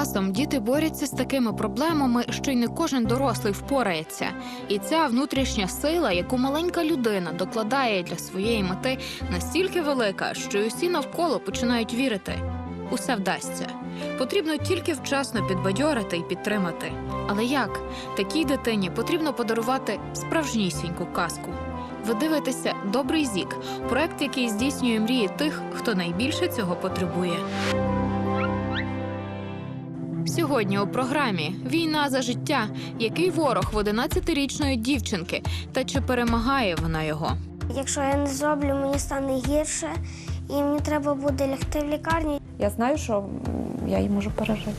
Часом діти борються з такими проблемами, що й не кожен дорослий впорається. І ця внутрішня сила, яку маленька людина докладає для своєї мети, настільки велика, що й усі навколо починають вірити. Усе вдасться. Потрібно тільки вчасно підбадьорити і підтримати. Але як такій дитині потрібно подарувати справжнісіньку казку? Ви дивитеся Добрий зік, проект, який здійснює мрії тих, хто найбільше цього потребує. Сьогодні у програмі Війна за життя. Який ворог в 11-річної дівчинки та чи перемагає вона його? Якщо я не зроблю, мені стане гірше, і мені треба буде лягти в лікарню. Я знаю, що я її можу пережити.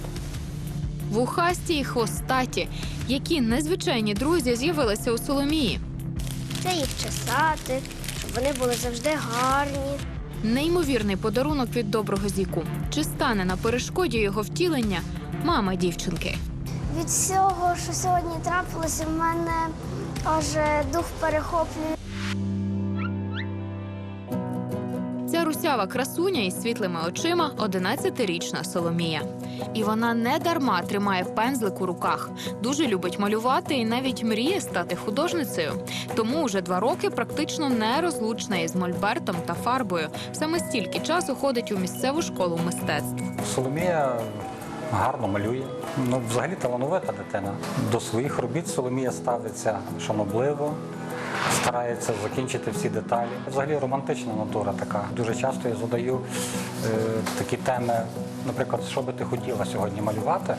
Вухасті і хвостаті, які незвичайні друзі з'явилися у Соломії. Це їх чесати, щоб вони були завжди гарні. Неймовірний подарунок від доброго зіку. Чи стане на перешкоді його втілення мама дівчинки? Від всього, що сьогодні трапилося, в мене аж е, дух перехоплює. Ця русява красуня із світлими очима 11-річна Соломія. І вона не дарма тримає пензлик у руках. Дуже любить малювати і навіть мріє стати художницею. Тому вже два роки практично нерозлучна із мольбертом та фарбою. Саме стільки часу ходить у місцеву школу мистецтв. Соломія гарно малює. Ну, взагалі талановита дитина. До своїх робіт Соломія ставиться шанобливо, старається закінчити всі деталі. Взагалі романтична натура така. Дуже часто я задаю е, такі теми, наприклад, що би ти хотіла сьогодні малювати.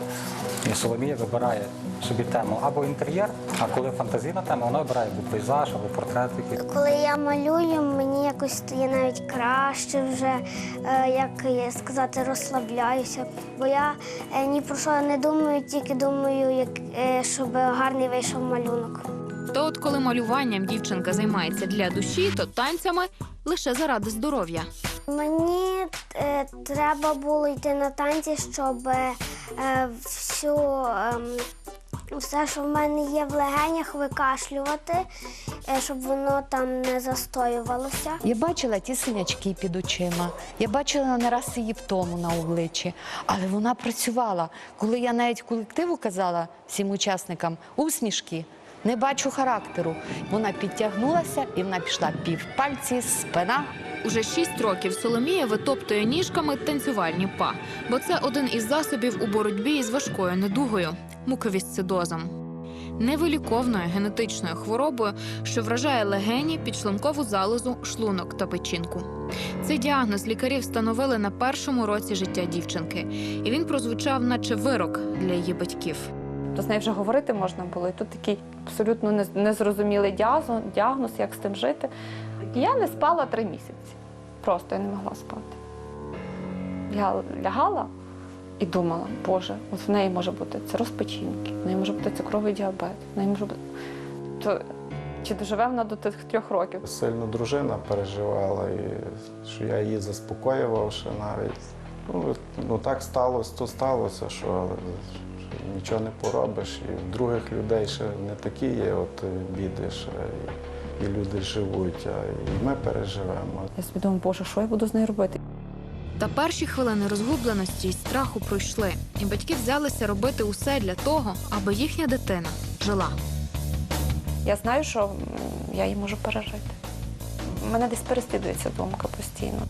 І Соломія вибирає собі тему або інтер'єр, а коли фантазійна тема, вона вибирає або пейзаж, або портрет. Коли я малюю, мені якось стає навіть краще вже, е, як сказати, розслабляюся. Бо я е, ні про що не думаю, тільки думаю, як, е, щоб гарний вийшов малюнок. То от коли малюванням дівчинка займається для душі, то танцями лише заради здоров'я. Мені е, треба було йти на танці, щоб е, всю, ем, все, що в мене є в легенях, викашлювати, е, щоб воно там не застоювалося. Я бачила ті синячки під очима, я бачила не раз її втому на обличчі, але вона працювала. Коли я навіть колективу казала всім учасникам усмішки, не бачу характеру. Вона підтягнулася і вона пішла півпальці, спина. Уже шість років Соломія витоптує ніжками танцювальні па, бо це один із засобів у боротьбі із важкою недугою муковісцидозом. Невиліковною генетичною хворобою, що вражає легені, підшлункову залозу, шлунок та печінку. Цей діагноз лікарі встановили на першому році життя дівчинки, і він прозвучав, наче вирок для її батьків. То з нею вже говорити можна було. І тут такий абсолютно незрозумілий діагноз, як з тим жити. Я не спала три місяці. Просто я не могла спати. Я лягала і думала, Боже, от в неї може бути цирроз печінки, в неї може бути цукровий діабет, в неї може бути. То чи доживе вона до тих трьох років? Сильно дружина переживала, і що я її заспокоював ще навіть. Ну, ну так сталося, то сталося, що нічого не поробиш. І в других людей ще не такі є от біди, ще і, і люди живуть, а і ми переживемо. Я собі думаю, Боже, що я буду з нею робити? Та перші хвилини розгубленості і страху пройшли, і батьки взялися робити усе для того, аби їхня дитина жила. Я знаю, що я її можу пережити. Мене десь переслідується думка постійно.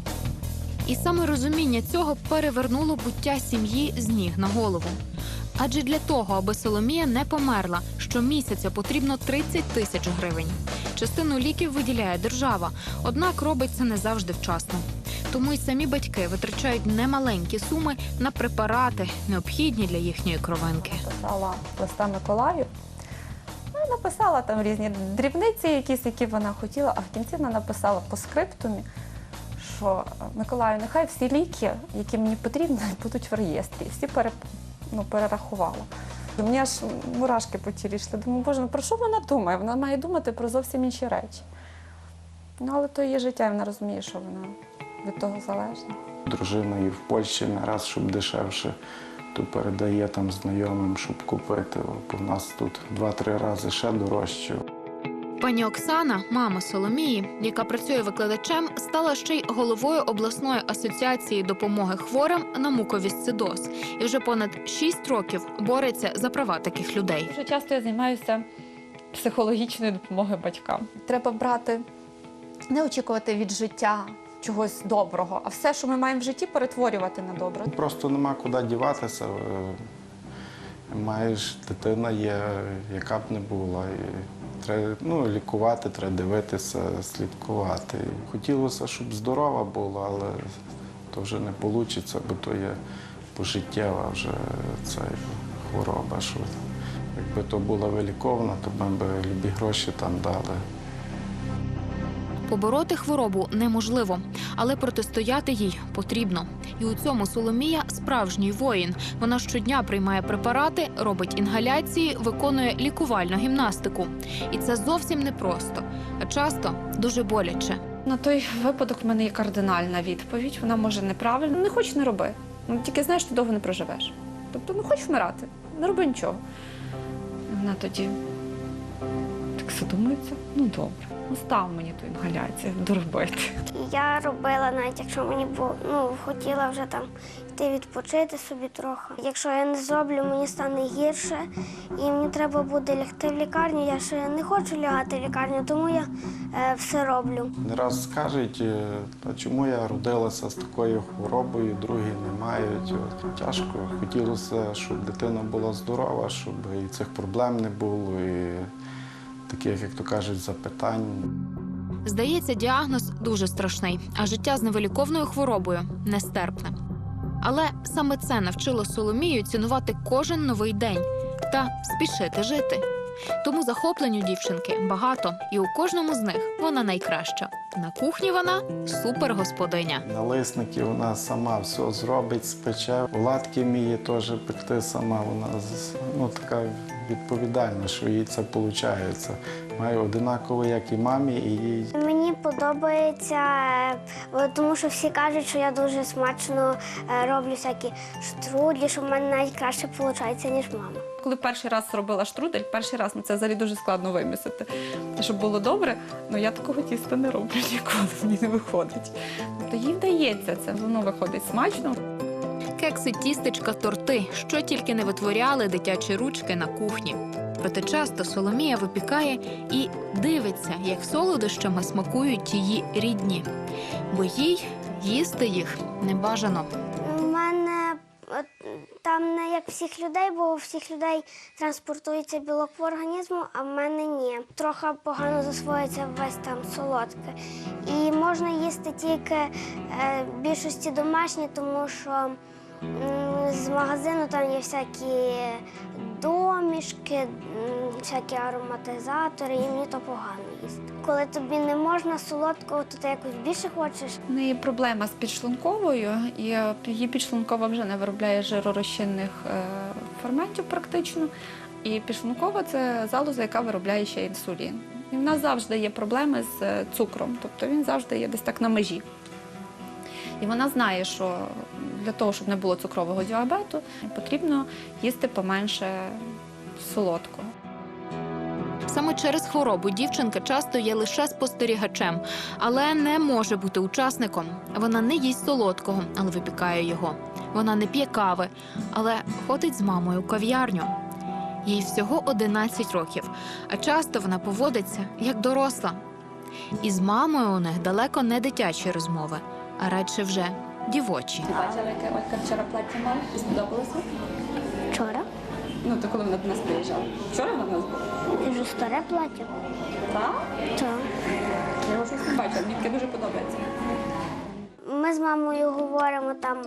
І саме розуміння цього перевернуло буття сім'ї з ніг на голову. Адже для того, аби Соломія не померла, щомісяця потрібно 30 тисяч гривень. Частину ліків виділяє держава, однак робить це не завжди вчасно. Тому й самі батьки витрачають немаленькі суми на препарати, необхідні для їхньої кровинки. Писала листа Миколаю. Ну, написала там різні дрібниці, якісь, які вона хотіла, а в кінці вона написала по скриптумі, що Миколаю, нехай всі ліки, які мені потрібні, будуть в реєстрі. Всі ну, перерахувала. Мені аж мурашки по тілі йшли. Думаю, боже, ну про що вона думає? Вона має думати про зовсім інші речі. Ну, але то її життя, і вона розуміє, що вона від того залежна. Дружина і в Польщі не раз, щоб дешевше, то передає там знайомим, щоб купити. Бо в нас тут два-три рази ще дорожче. Пані Оксана, мама Соломії, яка працює викладачем, стала ще й головою обласної асоціації допомоги хворим на муковісцидоз і вже понад 6 років бореться за права таких людей. Дуже часто я займаюся психологічною допомогою батькам. Треба брати, не очікувати від життя чогось доброго, а все, що ми маємо в житті, перетворювати на добре. Просто нема куди діватися. Е, Маєш, дитина є, яка б не була. І треба ну, лікувати, треба дивитися, слідкувати. Хотілося, щоб здорова була, але то вже не вийде, бо то є пожиттєва вже ця хвороба. Що якби то була вилікована, то ми б любі гроші там дали. Побороти хворобу неможливо, але протистояти їй потрібно. І у цьому Соломія справжній воїн. Вона щодня приймає препарати, робить інгаляції, виконує лікувальну гімнастику. І це зовсім непросто, а часто дуже боляче. На той випадок в мене є кардинальна відповідь. Вона може неправильно. Не хоч не роби. Ну, тільки знаєш, ти довго не проживеш. Тобто, ну хоч вмирати, не роби нічого. Вона тоді так задумується, ну добре. Ну став мені ту інгаляцію доробити. Я робила навіть, якщо мені було, ну, хотіла вже там йти відпочити собі трохи. Якщо я не зроблю, мені стане гірше, і мені треба буде лягти в лікарню. Я ще не хочу лягати в лікарню, тому я е, все роблю. Не раз скажуть, е, а чому я родилася з такою хворобою, другі не мають. От Тяжко. Хотілося, щоб дитина була здорова, щоб і цих проблем не було, і таких, як то кажуть, запитань. Здається, діагноз дуже страшний, а життя з невиліковною хворобою нестерпне. Але саме це навчило Соломію цінувати кожен новий день та спішити жити. Тому захоплень у дівчинки багато, і у кожному з них вона найкраща. На кухні вона супергосподиня. Налисники вона сама все зробить, спече. Оладки вміє теж пекти сама. Вона ну, така відповідальна, що їй це виходить. Має одинаково, як і мамі, і їй Мені подобається, е, тому що всі кажуть, що я дуже смачно е, роблю всякі штрудлі, що в мене навіть краще виходить, ніж мама. Коли перший раз зробила штрудель, перший раз ну це взагалі дуже складно вимісити. Щоб було добре, ну я такого тіста не роблю ніколи, мені не виходить. Тобто їй вдається це, воно виходить смачно. Кекси, тістечка, торти, що тільки не витворяли дитячі ручки на кухні. Проте часто Соломія випікає і дивиться, як солодощами смакують її рідні, бо їй їсти їх не бажано. У мене там не як всіх людей, бо у всіх людей транспортується білок по організму, а в мене ні. Трохи погано засвоюється весь там солодке. І можна їсти тільки е, більшості домашні, тому що з магазину там є всякі домішки, всякі ароматизатори, і мені то погано їсти. Коли тобі не можна солодкого, то ти якось більше хочеш. У неї проблема з підшлунковою, і е, її підшлункова вже не виробляє жиророзчинних е, ферментів практично. І підшлункова це залоза, яка виробляє ще інсулін. І в нас завжди є проблеми з е, цукром, тобто він завжди є десь так на межі. І вона знає, що для того, щоб не було цукрового діабету, потрібно їсти поменше солодкого. Саме через хворобу дівчинка часто є лише спостерігачем, але не може бути учасником. Вона не їсть солодкого, але випікає його. Вона не п'є кави, але ходить з мамою у кав'ярню. Їй всього 11 років, а часто вона поводиться як доросла. І з мамою у них далеко не дитячі розмови, а радше вже дівочі. Ти Бачила, яке Олька вчора плаття мала? І сподобалося? Вчора Ну, то коли вона до нас приїжджала? Вчора вона нас була? дуже старе плаття. Так? Так. Я його щось не бачила, мені таке дуже подобається. Ми з мамою говоримо там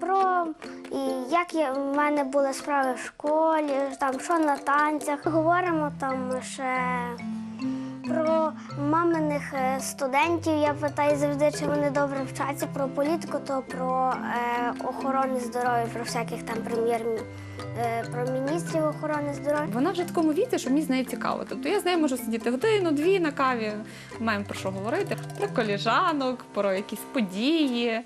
про і як я, в мене були справи в школі, там що на танцях. Говоримо там ще про маминих е, студентів. Я питаю завжди, чи вони добре вчаться про політику, то про е, охорону здоров'я, про всяких там прем'єр е, про міністрів охорони здоров'я. Вона вже в такому віці, що мені з нею цікаво. Тобто я з нею можу сидіти годину, дві на каві. Маємо про що говорити. Про коліжанок, про якісь події.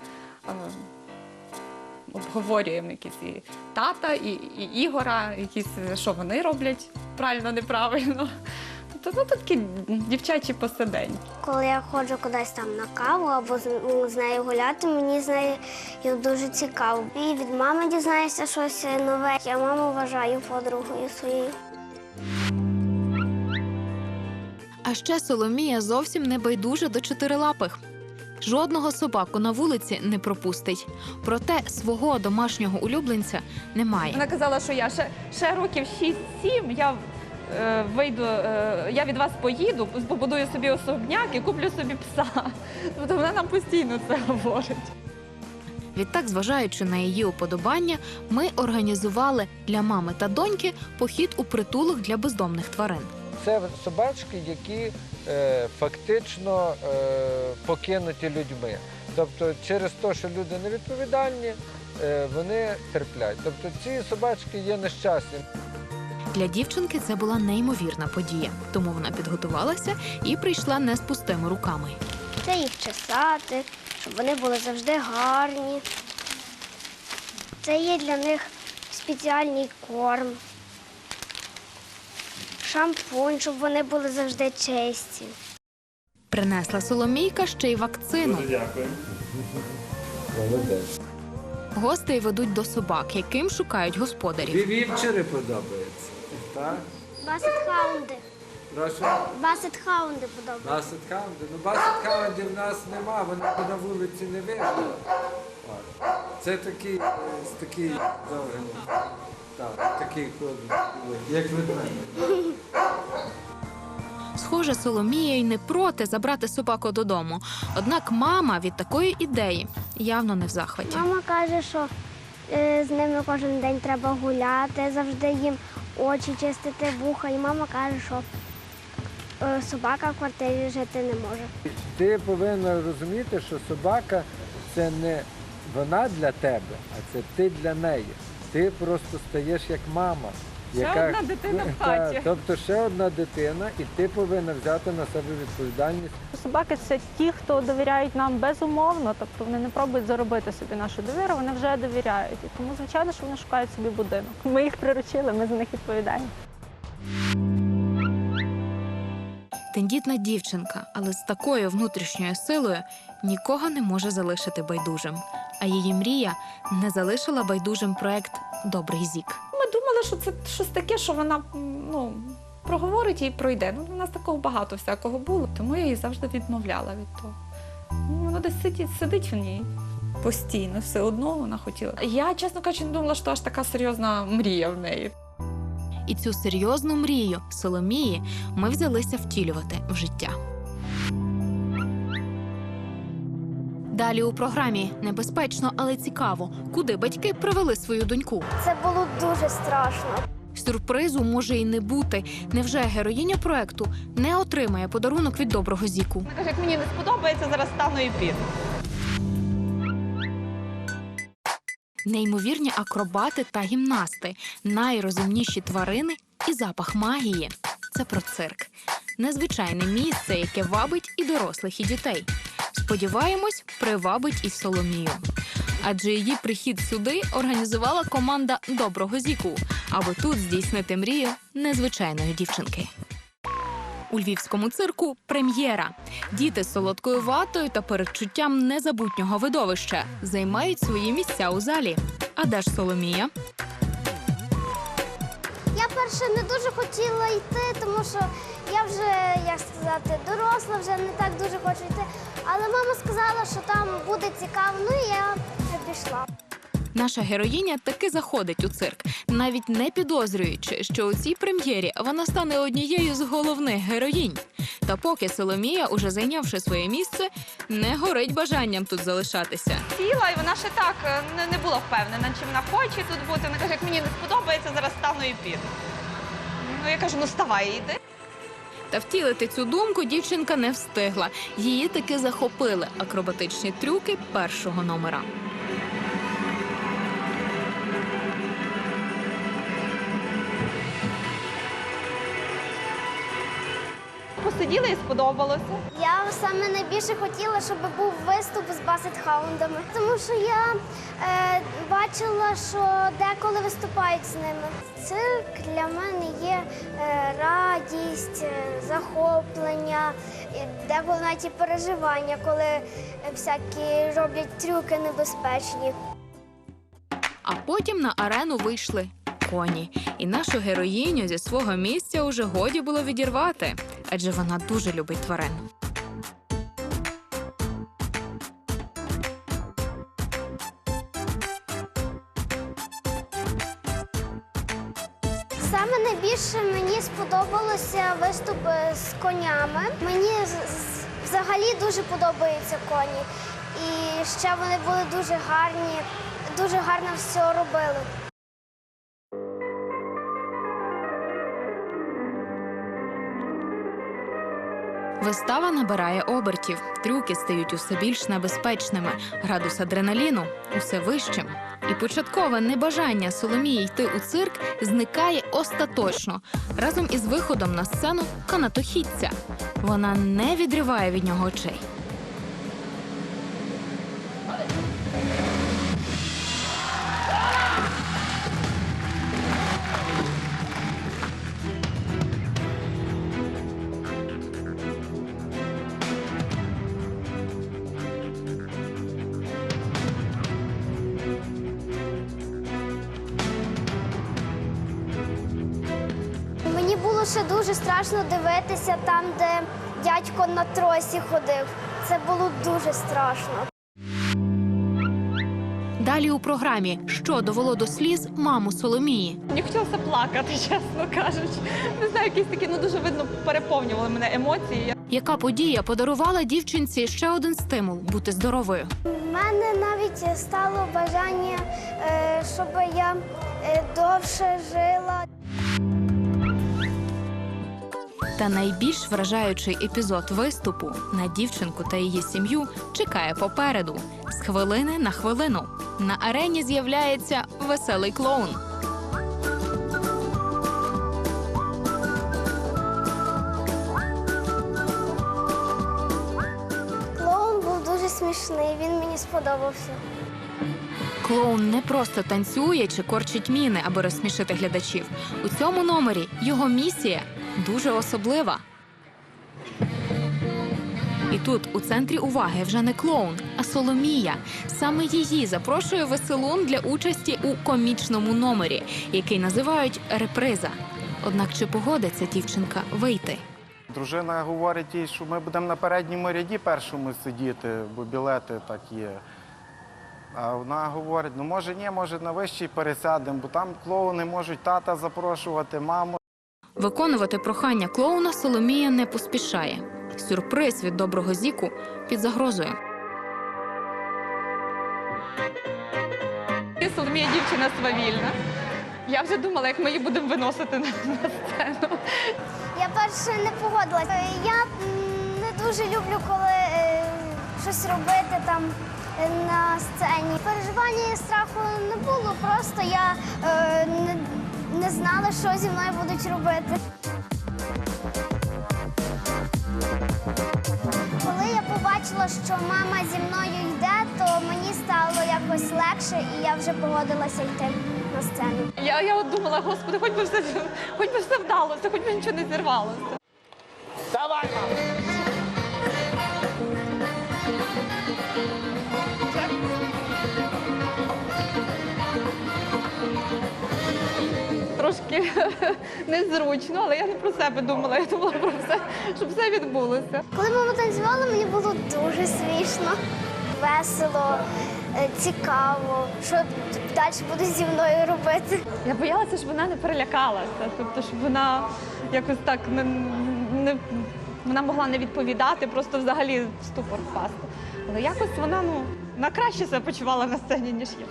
Обговорюємо якісь і тата, і, і Ігора, якісь, що вони роблять правильно, неправильно. Тобто, ну, такі дівчачі посидень. Коли я ходжу кудись там на каву або з, ну, з нею гуляти, мені з нею дуже цікаво. І від мами дізнаєшся щось нове. Я маму вважаю подругою своєю. А ще Соломія зовсім не байдужа до чотирилапих. Жодного собаку на вулиці не пропустить. Проте свого домашнього улюбленця немає. Вона казала, що я ще, ще років 6-7, я вийду, е, я від вас поїду, побудую собі особняк і куплю собі пса. Тобто вона нам постійно це говорить. Відтак, зважаючи на її уподобання, ми організували для мами та доньки похід у притулок для бездомних тварин. Це собачки, які е, фактично е, покинуті людьми. Тобто, через те, що люди невідповідальні, е, вони терплять. Тобто ці собачки є нещасні. Для дівчинки це була неймовірна подія, тому вона підготувалася і прийшла не з пустими руками. Це їх чесати, щоб вони були завжди гарні. Це є для них спеціальний корм, шампунь, щоб вони були завжди чисті. Принесла Соломійка ще й вакцину. Молодець. Гостей ведуть до собак, яким шукають господарів. вівчери подобаються. Так? Басетхаунди. Прошу. Басетхаунди подобаються. Басетхаунди. Ну, басетхаунди в нас нема, вони на вулиці не видно. Це такий, е, такий довгий. Так, такий ходить, як ведмедик. Схоже, Соломія й не проти забрати собаку додому. Однак мама від такої ідеї явно не в захваті. Мама каже, що е, з ними кожен день треба гуляти, завжди їм очі чистити, вуха. І мама каже, що е, собака в квартирі жити не може. Ти повинна розуміти, що собака це не вона для тебе, а це ти для неї. Ти просто стаєш як мама. Ще одна дитина в Та, хаті. Тобто ще одна дитина, і ти повинна взяти на себе відповідальність. Собаки це ті, хто довіряють нам безумовно, тобто вони не пробують заробити собі нашу довіру, вони вже довіряють. І тому, звичайно, що вони шукають собі будинок. Ми їх приручили, ми за них відповідаємо. Тендітна дівчинка, але з такою внутрішньою силою нікого не може залишити байдужим. А її мрія не залишила байдужим проект Добрий зік. Ми що це щось таке, що вона ну, проговорить і пройде. Ну, у нас такого багато всякого було, тому я її завжди відмовляла від того. Ну, Воно десь сидить, сидить в ній. Постійно, все одно вона хотіла. Я, чесно кажучи, не думала, що аж така серйозна мрія в неї. І цю серйозну мрію Соломії ми взялися втілювати в життя. Далі у програмі небезпечно, але цікаво, куди батьки привели свою доньку. Це було дуже страшно. Сюрпризу може і не бути. Невже героїня проекту не отримає подарунок від доброго зіку? Вона каже, як мені не сподобається, зараз стану і піду. Неймовірні акробати та гімнасти, найрозумніші тварини і запах магії. Це про цирк. Незвичайне місце, яке вабить і дорослих, і дітей. Сподіваємось, привабить і Соломію. Адже її прихід сюди організувала команда доброго зіку, аби тут здійснити мрію незвичайної дівчинки. У львівському цирку прем'єра. Діти з солодкою ватою та передчуттям незабутнього видовища займають свої місця у залі. А де ж Соломія? Перше не дуже хотіла йти, тому що я вже, як сказати, доросла, вже не так дуже хочу йти. Але мама сказала, що там буде цікаво, ну і я пішла. Наша героїня таки заходить у цирк, навіть не підозрюючи, що у цій прем'єрі вона стане однією з головних героїнь. Та поки Соломія, уже зайнявши своє місце, не горить бажанням тут залишатися. Сіла, і вона ще так е, не, не була впевнена, чи вона хоче тут бути. Вона каже, як мені не сподобається, зараз стану і піду. Ну я кажу, ну вставай, іди. Та втілити цю думку дівчинка не встигла. Її таки захопили акробатичні трюки першого номера. По посиділи і сподобалося. Я саме найбільше хотіла, щоб був виступ з басет-хаундами, тому що я е, бачила, що деколи виступають з ними. Цирк для мене є е, радість, е, захоплення, і деколи навіть і переживання, коли всякі роблять трюки небезпечні. А потім на арену вийшли коні, і нашу героїню зі свого місця уже годі було відірвати, адже вона дуже любить тварин. Саме найбільше мені сподобалося виступи з конями. Мені взагалі дуже подобаються коні. І ще вони були дуже гарні, дуже гарно все робили. Вистава набирає обертів, трюки стають усе більш небезпечними, градус адреналіну усе вищим. І початкове небажання Соломії йти у цирк зникає остаточно разом із виходом на сцену канатохідця. Вона не відриває від нього очей. Ще дуже страшно дивитися там, де дядько на тросі ходив. Це було дуже страшно. Далі у програмі, що довело до сліз маму Соломії. Мені хотілося плакати, чесно кажучи. Не знаю, якісь такі, ну дуже видно, переповнювали мене емоції. Яка подія подарувала дівчинці ще один стимул бути здоровою? У мене навіть стало бажання, е, щоб я е, довше жила. Та найбільш вражаючий епізод виступу на дівчинку та її сім'ю чекає попереду. З хвилини на хвилину на арені з'являється веселий клоун. Клоун був дуже смішний, він мені сподобався. Клоун не просто танцює чи корчить міни, аби розсмішити глядачів. У цьому номері його місія дуже особлива. І тут у центрі уваги вже не клоун, а Соломія. Саме її запрошує веселун для участі у комічному номері, який називають реприза. Однак чи погодиться дівчинка вийти? Дружина говорить їй, що ми будемо на передньому ряді першому сидіти, бо білети так є. А вона говорить: ну може ні, може на вищий пересядемо, бо там клоуни можуть тата запрошувати, маму. Виконувати прохання клоуна Соломія не поспішає. Сюрприз від доброго зіку під загрозою. Соломія дівчина свавільна. Я вже думала, як ми її будемо виносити на, сцену. Я перше не погодилася. Я не дуже люблю, коли е, щось робити там е, на сцені. Переживання і страху не було, просто я е, не, не знала, що зі мною будуть робити. Коли я побачила, що мама зі мною йде, то мені стало якось легше, і я вже погодилася йти на сцену. Я, я от думала, господи, хоч би все, хоч би все вдалося, хоч би нічого не зірвалося. Трошки незручно, але я не про себе думала, я думала про все, щоб все відбулося. Коли мама танцювала, мені було дуже смішно, весело, е, цікаво, що далі буде зі мною робити. Я боялася, щоб вона не перелякалася, тобто, щоб вона якось так не, не вона могла не відповідати, просто взагалі в ступор впасти. Але якось вона ну на краще себе почувала на сцені, ніж я.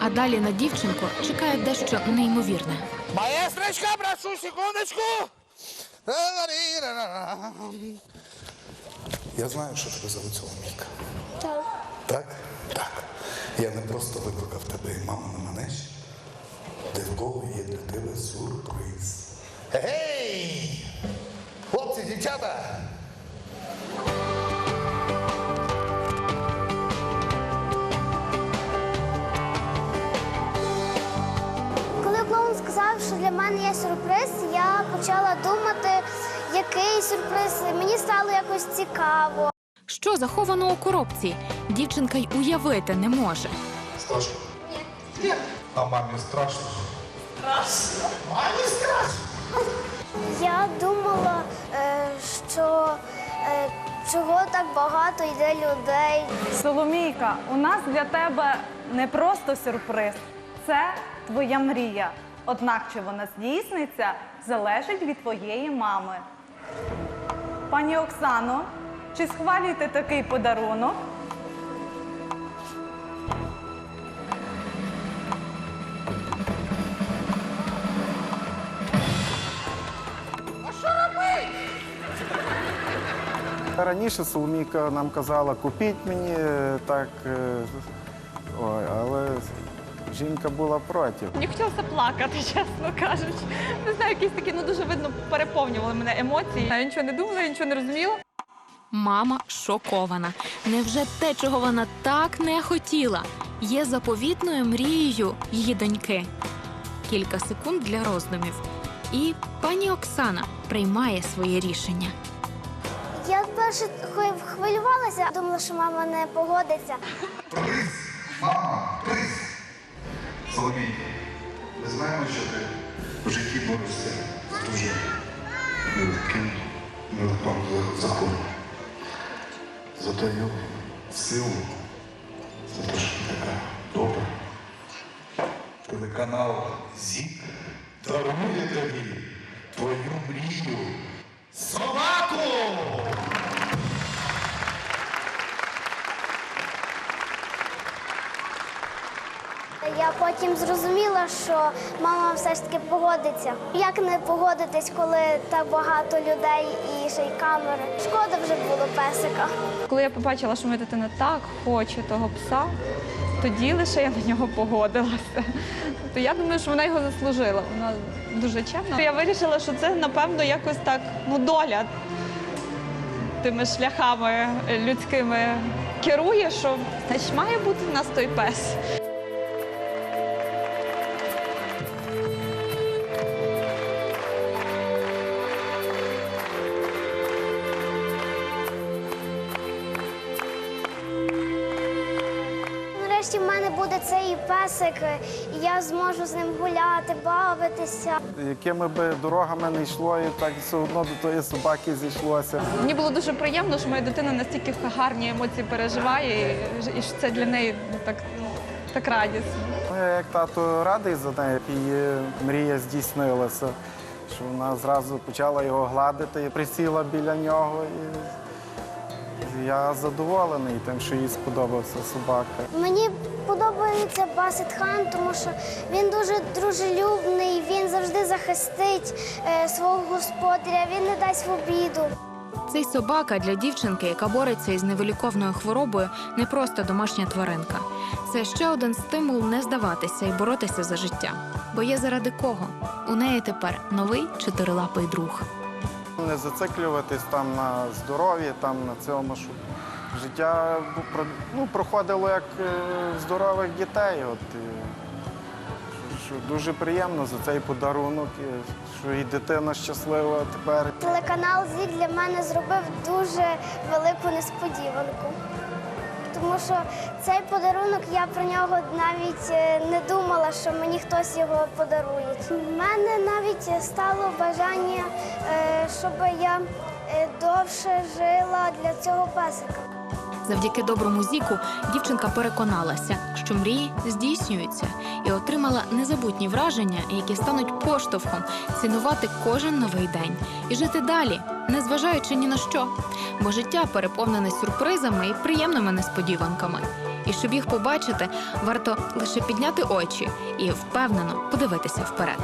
А далі на дівчинку чекає дещо неймовірне. Маестрочка, прошу секундочку. Я знаю, що тебе зовуть Соломійка. Так. Так? Так. Я не просто викликав тебе і маму на манеж, де в кого є для тебе сюрприз. Гей! Хлопці, дівчата! Сказав, що для мене є сюрприз, я почала думати, який сюрприз. Мені стало якось цікаво. Що заховано у коробці, дівчинка й уявити не може. Страшно? Ні. А мамі страшно? Страшно. Мамі страшно. Я думала, е, що е, чого так багато йде людей. Соломійка, у нас для тебе не просто сюрприз, це твоя мрія. Однак чи вона здійсниться, залежить від твоєї мами. Пані Оксано, чи схвалюєте такий подарунок? Раніше Соломійка нам казала, купіть мені е, так, е, ой, але жінка була проти. Мені хотілося плакати, чесно кажучи. Не знаю, якісь такі, ну дуже видно, переповнювали мене емоції. Я нічого не думала, я нічого не розуміла. Мама шокована. Невже те, чого вона так не хотіла, є заповітною мрією її доньки? Кілька секунд для роздумів. І пані Оксана приймає своє рішення. Я перше хвилювалася, думала, що мама не погодиться. Приз! Мама, приз! Соломій, ми знаємо, що ти в житті борешся з дуже нелегким, нелегким законом. За твою силу, за те, що ти така добра. Телеканал ЗІК дарує тобі твою мрію. Собаку! Потім зрозуміла, що мама все ж таки погодиться. Як не погодитись, коли так багато людей і ще й камери? Шкода вже було песика. Коли я побачила, що моя дитина так хоче того пса, тоді лише я на нього погодилася. То я думаю, що вона його заслужила. Вона дуже чемна. Я вирішила, що це напевно якось так ну, доля тими шляхами людськими керує, що значить має бути в нас той пес. Песик, і я зможу з ним гуляти, бавитися. Якими би дорогами не йшло, і так все одно до тої собаки зійшлося. Мені було дуже приємно, що моя дитина настільки гарні емоції переживає, і- що це для неї ну, так, так радісно. Ну, я як тато радий за неї, її мрія здійснилася. Що вона зразу почала його гладити і присіла біля нього. І я задоволений тим, що їй сподобався собака. Мені подобається Басет Хан, тому що він дуже дружелюбний, він завжди захистить е, свого господаря, він не дасть в обіду. Цей собака для дівчинки, яка бореться із невиліковною хворобою, не просто домашня тваринка. Це ще один стимул не здаватися і боротися за життя. Бо є заради кого. У неї тепер новий чотирилапий друг. Не зациклюватись там на здоров'ї, там на цьому, щоб життя ну, проходило як е, здорових дітей. От, і, що дуже приємно за цей подарунок, і що і дитина щаслива тепер. Телеканал ЗІК для мене зробив дуже велику несподіванку. Тому що цей подарунок я про нього навіть е, не думала, що мені хтось його подарує. У мене навіть стало бажання, е, щоб я е, довше жила для цього песика. Завдяки доброму зіку дівчинка переконалася, що мрії здійснюються, і отримала незабутні враження, які стануть поштовхом цінувати кожен новий день і жити далі, незважаючи ні на що. Бо життя переповнене сюрпризами і приємними несподіванками. І щоб їх побачити, варто лише підняти очі і впевнено подивитися вперед.